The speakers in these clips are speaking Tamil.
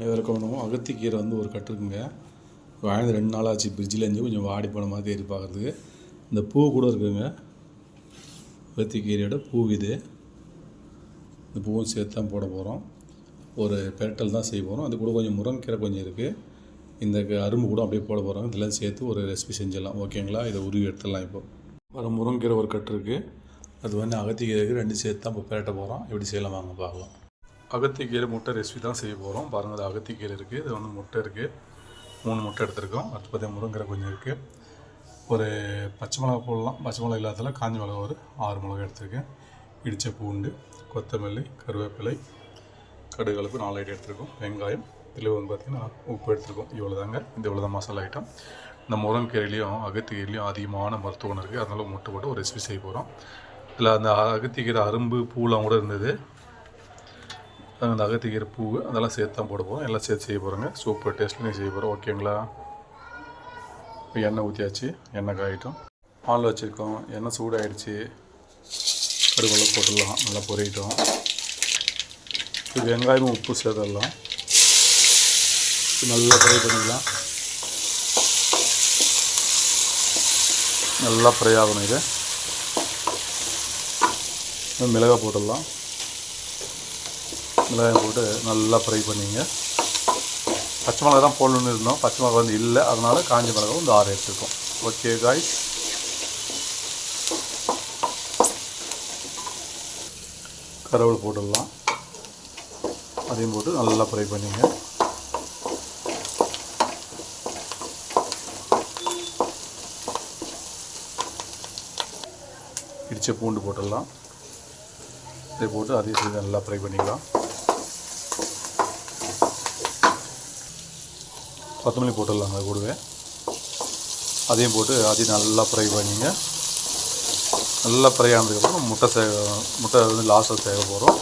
அனைவருக்கும் வணக்கம் அகத்திக்கீரை வந்து ஒரு கட்டு இருக்குங்க. வாழ்ந்து ரெண்டு நாள் ஆச்சு ஃப்ரிட்ஜில் இருந்து கொஞ்சம் வாடி போன மாதிரி தேடி பார்க்குறதுக்கு இந்த பூ கூட இருக்குங்க. அகத்திக்கீரையோட பூ இது. இந்த பூவும் சேர்த்து தான் போட போகிறோம் ஒரு பெரட்டல் தான் செய்ய போகிறோம் அது கூட கொஞ்சம் முருங்கீரை கொஞ்சம் இருக்குது இந்த க- அரும்பு கூட அப்படியே போட போகிறோம் இதெல்லாம் சேர்த்து ஒரு ரெசிபி செஞ்சிடலாம். ஓகேங்களா? இதை உருவி எடுத்துடலாம் இப்போ. வர முருங்கீரை ஒரு கட்டு இருக்குது அது வந்து அகத்திக்கீரை ரெண்டு சேர்த்து தான் இப்போ பெரட்ட போகிறோம் எப்படி செய்யலாம் வாங்க பார்க்கலாம். அகத்திக்கீரை முட்டை ரெசிபி தான் செய்ய போகிறோம் பாருங்கள் அது அகத்திக்கீரை இருக்குது இது வந்து முட்டை இருக்குது மூணு முட்டை எடுத்திருக்கோம். அடுத்து பார்த்தீங்கன்னா முருங்கீரை கொஞ்சம் இருக்குது ஒரு பச்சை மிளகா போடலாம். பச்சை மிளகா இல்லாததில் காஞ்ச மிளகா ஒரு ஆறு மிளகா எடுத்திருக்கேன். இடித்த பூண்டு கொத்தமல்லி கருவேப்பிலை கடுகு நாலு ஐட்டம் எடுத்திருக்கோம். வெங்காயம் இதில் வந்து பார்த்திங்கன்னா உப்பு எடுத்திருக்கோம். இவ்வளோ தாங்க இந்த இவ்வளோ தான் மசாலா ஐட்டம் இந்த முருங்கீரையிலையும் அகத்திக்கீரையிலையும் அதிகமான மருத்துவம் இருக்குது அதனால் முட்டை போட்டு ஒரு ரெசிபி செய்ய போகிறோம் இதில் அந்த அகத்திக்கீரை அரும்பு பூலாம் கூட இருந்தது. அந்த அகத்திக்கீரை பூ அதெல்லாம் சேர்த்து தான் போட போகிறோம் எல்லாம் சேர்த்து செய்ய போகிறோங்க சூப்பர் டேஸ்ட்லேயும் செய்ய போகிறோம் ஓகேங்களா? இப்போ எண்ணெய் ஊற்றியாச்சு எண்ணெய் காயிட்டோம். பால் வச்சுருக்கோம். எண்ணெய் சூடாயிடுச்சு. கடுகுள்ள போட்டுடலாம். நல்லா பொறிட்டோம் இது வெங்காயமும் உப்பு சேர்த்துடலாம். நல்லா ஃப்ரை பண்ணிக்கலாம் நல்லா ஃப்ரை ஆகணும் இது இது. மிளகாய் போட்டுடலாம். மிளகாய் போட்டு நல்லா ஃப்ரை பண்ணிங்க. பச்சை மிளகா தான் போடணும்னு இருந்தோம். பச்சை மிளகா வந்து இல்லை. அதனால் காஞ்ச மிளகா வந்து ஆறு எடுத்துருக்கோம் ஓகே காய்ஸ் கருவேப்பிலை போட்டுடலாம். அதையும் போட்டு நல்லா ஃப்ரை பண்ணிங்க. இடித்த பூண்டு போட்டுடலாம். இதை போட்டு அதையும் நல்லா ஃப்ரை பண்ணிக்கலாம். கொத்தமல்லி போட்டுடலாம் அது கூடவே. அதையும் போட்டு அதையும் நல்லா ஃப்ரை பண்ணிங்க. நல்லா ஃப்ரை ஆனதுக்கப்புறம் முட்டை சே முட்டை வந்து லாஸ்ட்டில் சேக போகிறோம்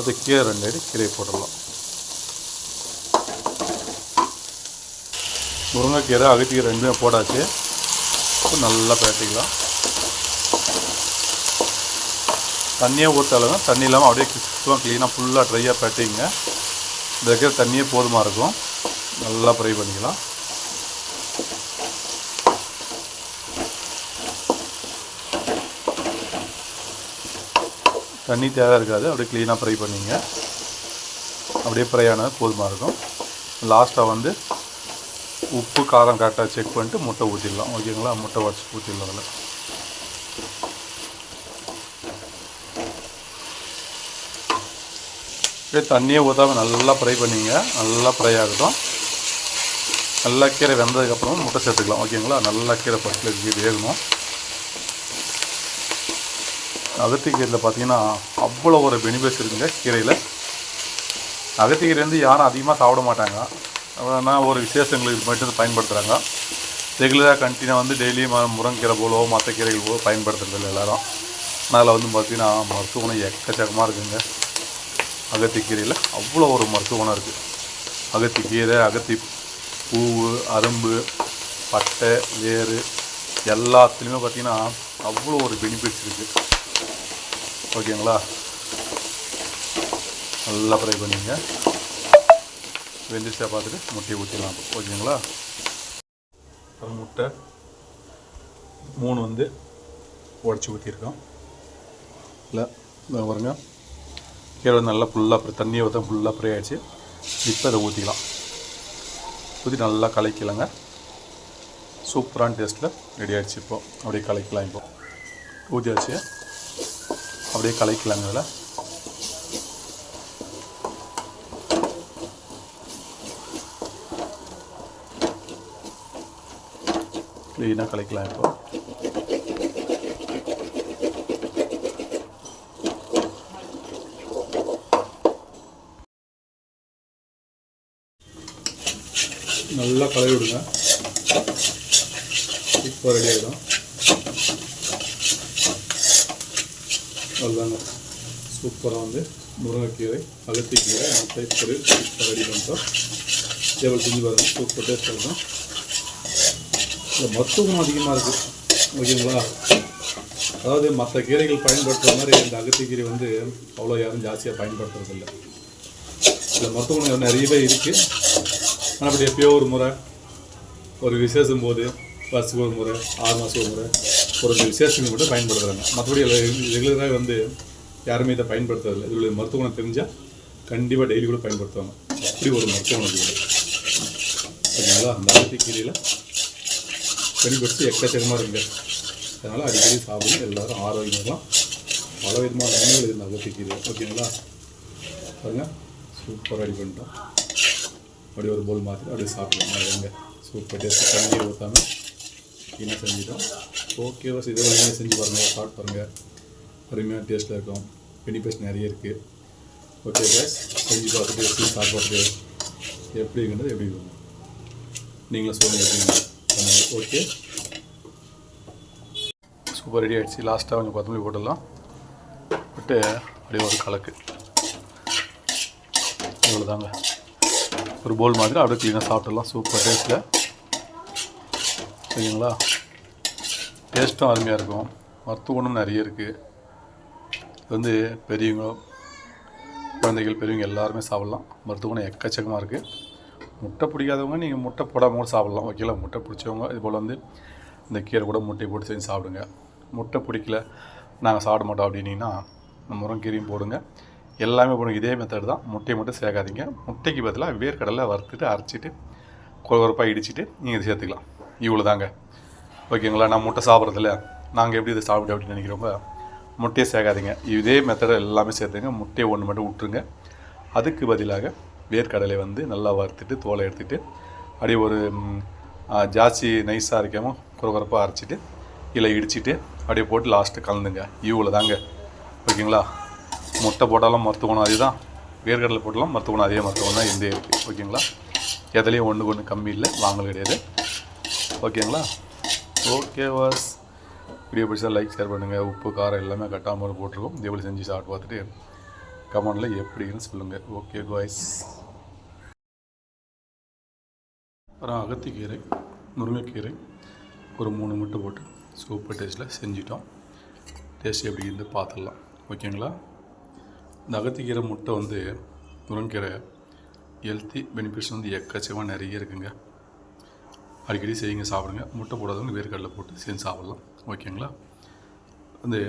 அது கீரை ரெண்டு அடி கீரையை போட்டுடலாம். முருங்கைக்கீரை அகத்திக்கீரை ரெண்டுமே போட்டாச்சு. நல்லா பேட்டிக்கலாம் தண்ணியே ஊற்றாலுங்க தண்ணி இல்லாமல் அப்படியே சுத்தமாக க்ளீனாக ஃபுல்லாக ட்ரையாக பேட்டிங்க. இந்த இருக்கிற தண்ணியே போதுமாக இருக்கும். நல்லா ஃப்ரை பண்ணிக்கலாம். தண்ணி தேவை இருக்காது. அப்படியே க்ளீனாக ஃப்ரை பண்ணிங்க. அப்படியே ஃப்ரை ஆனது போதுமாக இருக்கும். லாஸ்ட்டாக வந்து உப்பு காரம் கரெக்டாக செக் பண்ணிட்டு முட்டை ஊற்றிடலாம் ஓகேங்களா முட்டை வச்சு ஊற்றிடலாம் அதில். அப்படியே தண்ணியே ஊற்றாம நல்லா ஃப்ரை பண்ணிங்க. நல்லா ஃப்ரை ஆகட்டும். நல்லா கீரை வெந்ததுக்கப்புறம் முட்டை சேர்த்துக்கலாம். ஓகேங்களா? நல்லா கீரை பட்டில் கீரை வேகணும். அகத்திக்கீரையில் பார்த்தீங்கன்னா அவ்வளோ ஒரு பெனிஃபிட்ஸ் இருக்குங்க கீரையில். அகத்திக்கீரை வந்து யாரும் அதிகமாக சாப்பிட மாட்டாங்க. ஆனால் ஒரு விசேஷங்களுக்கு மட்டும் பயன்படுத்துகிறாங்க ரெகுலராக கண்டினியூ வந்து டெய்லியும் முருங்கீரை போலோ மற்ற கீரைகள் போலோ பயன்படுத்துறதில்ல எல்லாரும். அதில் வந்து பார்த்திங்கன்னா மருத்துவ குணம் எக்கச்சக்கமாக இருக்குங்க. அகத்திக்கீரையில் அவ்வளோ ஒரு மருத்துவ குணம் இருக்குது அகத்திக்கீரை அகத்தி பூவு அரும்பு பட்டை வேறு எல்லாத்துலேயுமே பார்த்திங்கன்னா அவ்வளோ ஒரு பெனிஃபிட்ஸ் இருக்குது ஓகேங்களா? நல்லா ஃப்ரை பண்ணிங்க. வெந்துச்சா பார்த்துட்டு முட்டையை ஊற்றிடலாம் ஓகேங்களா? அப்புறம் முட்டை மூணு வந்து உடச்சி ஊற்றிருக்கோம் இல்லை பாருங்க. கீழே நல்லா ஃபுல்லாக தண்ணியை ஊற்ற ஃபுல்லாக ஃப்ரை ஆகிடுச்சு இப்போ அதை ஊற்றிக்கலாம் ஊற்றி நல்லா கலக்கிலங்க. சூப்பரான டேஸ்ட்டில் ரெடி ஆகிடுச்சு இப்போ. அப்படியே கலக்கலாம் இப்போ. ஊற்றியாச்சு அப்படியே கலக்கலாங்க அதில் க்ளீனாக கலக்கலாம் இப்போது நல்லா கலவி விடுங்க. இப்போ ரெடி ஆகிடும் அவ்வளோதாங்க சூப்பராக வந்து முருங்கைக்கீரை அகத்திக்கீரை முட்டை பொரியல் இப்போ ரெடி பண்ணிட்டோம். டேபிள் செஞ்சு பாருங்க சூப்பர் டேஸ்ட் இருக்கும். இதில் மருத்துவம் அதிகமாக இருக்குது ஓகேங்களா? அதாவது மற்ற கீரைகள் பயன்படுத்துகிற மாதிரி இந்த அகத்திக்கீரை வந்து அவ்வளோ யாரும் ஜாஸ்தியாக பயன்படுத்துறதில்ல. இதில் மருத்துவ நிறையவே இருக்குது ஆனால் அப்படி எப்பயோ ஒரு முறை ஒரு விசேஷம் போது வருஷத்துக்கு ஒரு முறை ஆறு மாதம் ஒரு முறை ஒரு விசேஷங்கள் மட்டும் பயன்படுத்துகிறாங்க மற்றபடி ரெகுலராக வந்து யாருமே இதை பயன்படுத்துறதில்ல. இதோட மருத்துவம் தெரிஞ்சால் கண்டிப்பாக டெய்லி கூட பயன்படுத்துவாங்க. அப்படி ஒரு மருத்துவம் கூட இருக்குது சரிங்களா அந்த அகத்திக்கீரையில் பெனிஃபிட்ஸ் எக்கச்சக்கமாக இருக்குங்க அதனால் அடிக்கடி சாப்பிடும் எல்லாரும் ஆரோக்கியமாக பல விதமான நன்மைகள் இருக்குது அகத்திக்கீரை ஓகேங்களா? பாருங்கள் சூப்பராக ரெடி பண்ணிட்டோம். அப்படியே ஒரு போல் மாற்றி அப்படியே சாப்பிடலாம். எங்க சூப்பர் டேஸ்ட் தண்ணியை ஊற்றாமல் என்ன செஞ்சிட்டோம். ஓகே வாஸ் நீங்கள் செஞ்சு பாருங்கள் சாப்பிட்டு பாருங்கள் அருமையான டேஸ்ட்டில் இருக்கும். பெனிஃபிட்ஸ் நிறைய இருக்குது ஓகே கேஸ் செஞ்சு பார்த்துட்டு எப்படி சாப்பிட்றது எப்படி இருக்குன்றது எப்படி இருக்கும்? நீங்களும் சொல்லுங்கள் ஓகே சூப்பர் ரெடி ஆகிடுச்சு லாஸ்ட்டாக கொஞ்சம் கொத்தமல்லி போட்டுடலாம். போட்டு அப்படியே ஒரு கலக்கு. இவ்வளோதாங்க ஒரு போல் மாதிரி அப்படியே க்ளீனாக சாப்பிட்டுடலாம். சூப்பர் டேஸ்ட்டில் சரிங்களா? டேஸ்ட்டும் அருமையாக இருக்கும். மருத்துவ குணம் நிறைய இருக்குது இது வந்து பெரியவங்க குழந்தைகள் பெரியவங்க எல்லாருமே சாப்பிட்லாம். மருத்துவ குணம் எக்கச்சக்கமாக இருக்குது முட்டை பிடிக்காதவங்க நீங்கள் முட்டை போடாமல் கூட சாப்பிட்லாம். ஓகேங்களா? முட்டை பிடிச்சவங்க இது போல் வந்து இந்த கீரை கூட முட்டை போட்டு செஞ்சு சாப்பிடுங்க. முட்டை பிடிக்கல. நாங்கள் சாப்பிட மாட்டோம் அப்படின்னீங்கன்னா முருங்கீரையும் போடுங்க. எல்லாமே போடுங்க. இதே மெத்தட் தான். முட்டையை மட்டும் சேர்க்காதீங்க. முட்டைக்கு பதிலாக வேர்க்கடலை வறுத்துட்டு அரைச்சிட்டு கொரப்பாக இடிச்சிட்டு நீங்கள் இதை சேர்த்துக்கலாம். இவ்வளோ தாங்க ஓகேங்களா? நான் முட்டை சாப்பிட்றதில்ல. நாங்கள் எப்படி இதை சாப்பிட்டு அப்படின்னு நினைக்கிறோங்க முட்டையை சேர்க்காதீங்க. இதே மெத்தடை எல்லாமே சேர்த்துங்க. முட்டையை ஒன்று மட்டும் விட்டுருங்க அதுக்கு பதிலாக வேர்க்கடலை வந்து நல்லா வறுத்துட்டு தோலை எடுத்துகிட்டு அப்படியே ஒரு ஜாஸ்தி நைஸாக இருக்காமல் குறகுறப்பாக அரைச்சிட்டு இல்லை இடிச்சிட்டு அப்படியே போட்டு லாஸ்ட்டு கலந்துங்க. இவ்வளோ தாங்க ஓகேங்களா? முட்டை போட்டாலும் மருத்துவம் அதுதான் வேர்க்கடலை போட்டாலும் மருத்துவம் அதே மருத்துவம் தான் எந்த ஓகேங்களா? எதுலேயும் ஒன்றுக்கு ஒன்று கம்மி இல்லை. வாங்கல் கிடையாது. ஓகேங்களா? ஓகே வாஸ். வீடியோ பிடிச்சா லைக் ஷேர் பண்ணுங்கள் உப்பு காரம் எல்லாமே கட்டாமல் போட்டிருக்கோம். இதே போல் செஞ்சு சாப்பிட்டு பார்த்துட்டு கமெண்டில் எப்படின்னு சொல்லுங்கள் ஓகே வாய்ஸ் அப்புறம் அகத்திக்கீரை முருங்கைக்கீரை ஒரு மூணு முட்டை போட்டு சூப்பர் டேஸ்ட்டில் செஞ்சிட்டோம். டேஸ்ட் எப்படி இருந்து பார்த்துடலாம். ஓகேங்களா? இந்த அகத்திக்கீரை முட்டை வந்து முருங்கீரை ஹெல்த்தி பெனிஃபிட்ஸ் வந்து எக்கச்சக்கமாக நிறைய இருக்குங்க. அடிக்கடி செய்யுங்க சாப்பிடுங்க. முட்டை போடாதவங்க வேர்க்கடலை போட்டு செஞ்சு சாப்பிட்லாம். ஓகேங்களா? வந்து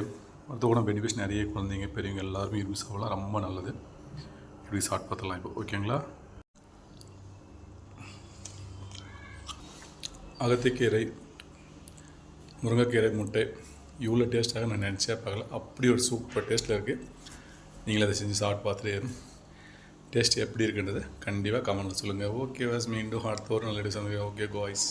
மருத்துவ பெனிஃபிட்ஸ் நிறைய குழந்தைங்க பெரியவங்க எல்லாருமே விரும்பி சாப்பிடலாம். ரொம்ப நல்லது. இப்படி சாப்பிட்டு பார்த்துலாம் இப்போ. ஓகேங்களா? அகத்திக்கீரை முருங்கைக்கீரை முட்டை இவ்வளோ டேஸ்ட்டாக நான் நினச்சே பார்க்கல. அப்படி ஒரு சூப்பர் டேஸ்ட்டில் இருக்குது நீங்களே அதை செஞ்சு சாப்பிட்டு பார்த்துட்டு டேஸ்ட் எப்படி இருக்குன்றது கண்டிப்பாக கமெண்ட்டில் சொல்லுங்கள் ஓகே வாஸ் மீண்டும் அடுத்த ஒரு நல்ல டிசைன் ஓகே காய்ஸ்